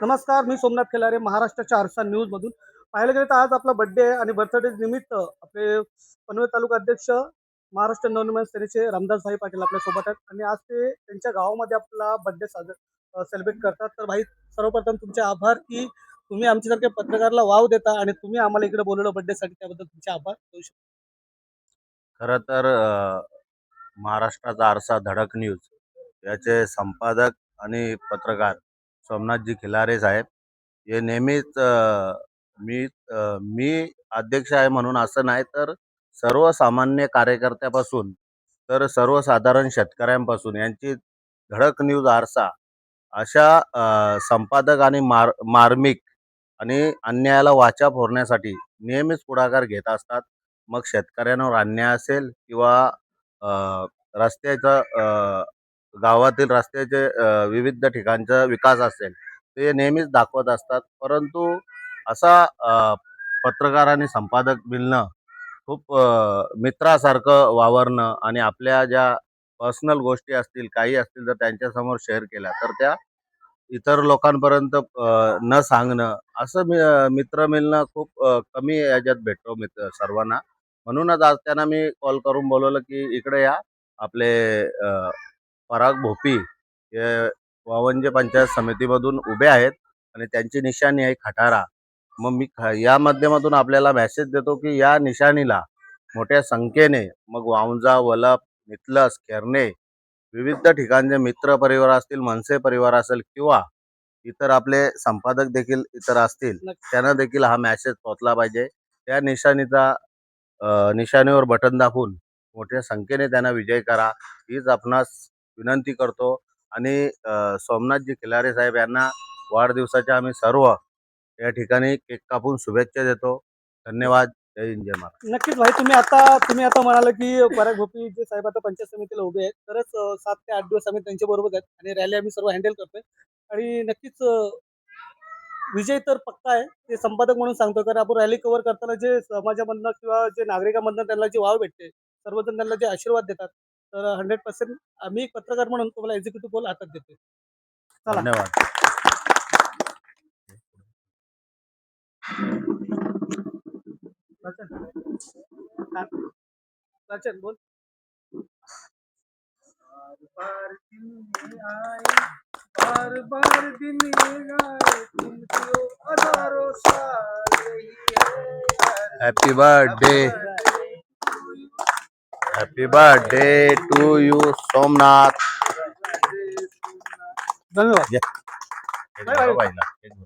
नमस्कार मी सोमनाथ खेलारे महाराष्ट्राच्या आरसा न्यूज मधून पाहायला गेलं तर आज आपला बर्थडे आहे आणि बर्थडे निमित्त आपले पनवेल तालुका अध्यक्ष महाराष्ट्र नवनिर्माण सेनेचे रामदास भाई पाटील आपल्यासोबत आहेत. आणि आज ते त्यांच्या गावामध्ये आपला बर्थडे साजर सेलिब्रेट करतात. तर भाई सर्वप्रथम तुमचे आभार की तुम्ही आमच्यासारख्या पत्रकारला वाव देता आणि तुम्ही आम्हाला इकडे बोलवलं बर्थडेसाठी त्याबद्दल तुमचे आभार. देऊ शकतो. खरं तर महाराष्ट्राचा आरसा धडक न्यूज. याचे संपादक आणि पत्रकार सोमनाथजी खिलारे साहेब हे नेहमीच मी मी अध्यक्ष आहे म्हणून असं नाही तर सर्वसामान्य कार्यकर्त्यापासून तर सर्वसाधारण शेतकऱ्यांपासून यांची धडक न्यूज आरसा अशा संपादक आणि मार मार्मिक आणि अन्यायाला वाचा फोडण्यासाठी नेहमीच पुढाकार घेत असतात. मग शेतकऱ्यांवर अन्याय असेल किंवा रस्त्याचं रस्त्याचा गावातील रस्त्याचे विविध ठिकाणचा विकास असेल ते नेहमीच दाखवत असतात. परंतु असा पत्रकार आणि संपादक मिळणं खूप मित्रासारखं वावरणं आणि आपल्या ज्या पर्सनल गोष्टी असतील काही असतील तर त्यांच्यासमोर शेअर केल्या तर त्या इतर लोकांपर्यंत न सांगणं असं मी मित्र मिळणं खूप कमी याच्यात भेटतो मित्र सर्वांना. म्हणूनच आज त्यांना मी कॉल करून बोलवलं की इकडे या आपले पराग भोपी हे वावंजे पंचायत समितीमधून उभे आहेत आणि त्यांची निशाणी आहे खटारा. मग मी ख- या माध्यमातून आपल्याला मेसेज देतो की या निशाणीला मोठ्या संख्येने मग वावंजा वलप नितलस खेरणे विविध ठिकाणचे मित्र परिवार असतील मनसे परिवार असेल किंवा इतर आपले संपादक देखील इतर असतील. त्यांना देखील हा मेसेज पोहोचला पाहिजे. त्या निशाणीचा निशाणीवर बटन दाबून मोठ्या संख्येने त्यांना विजय करा. हीच आपणास विनंती करतो. आणि सोमनाथजी खिलारे साहेब यांना वाढदिवसाच्या आम्ही सर्व या ठिकाणी केक कापून शुभेच्छा देतो. धन्यवाद. जय हिंद जय नक्कीच भाई तुम्ही आता तुम्ही आता म्हणाला की पराग गोपी जे साहेब आता पंचायत समितीला उभे आहेत तरच सात ते आठ दिवस आम्ही त्यांच्या बरोबर आहेत आणि रॅली आम्ही सर्व हँडल करतोय. आणि नक्कीच विजय तर पक्का आहे ते संपादक म्हणून सांगतो कारण आपण रॅली कव्हर करताना जे समाजामधनं किंवा जे नागरिकांमधनं त्यांना जी वाव भेटते सर्वजण त्यांना जे आशीर्वाद देतात तर हंड्रेड पर्सेंट आम्ही एक पत्रकार म्हणून तुम्हाला एक्झिक्युटिव्ह बोल हातात देतो चला. धन्यवाद. सचिन बोल. बार दिन आए बार बार दिन आए तुमको हज़ारों साल रही है। Happy birthday Happy birthday to you Somnath धन्यवाद एक घ्या बाईला, एक घ्या.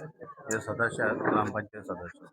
हे सदस्य आहेत ग्रामपंचायत सदस्य.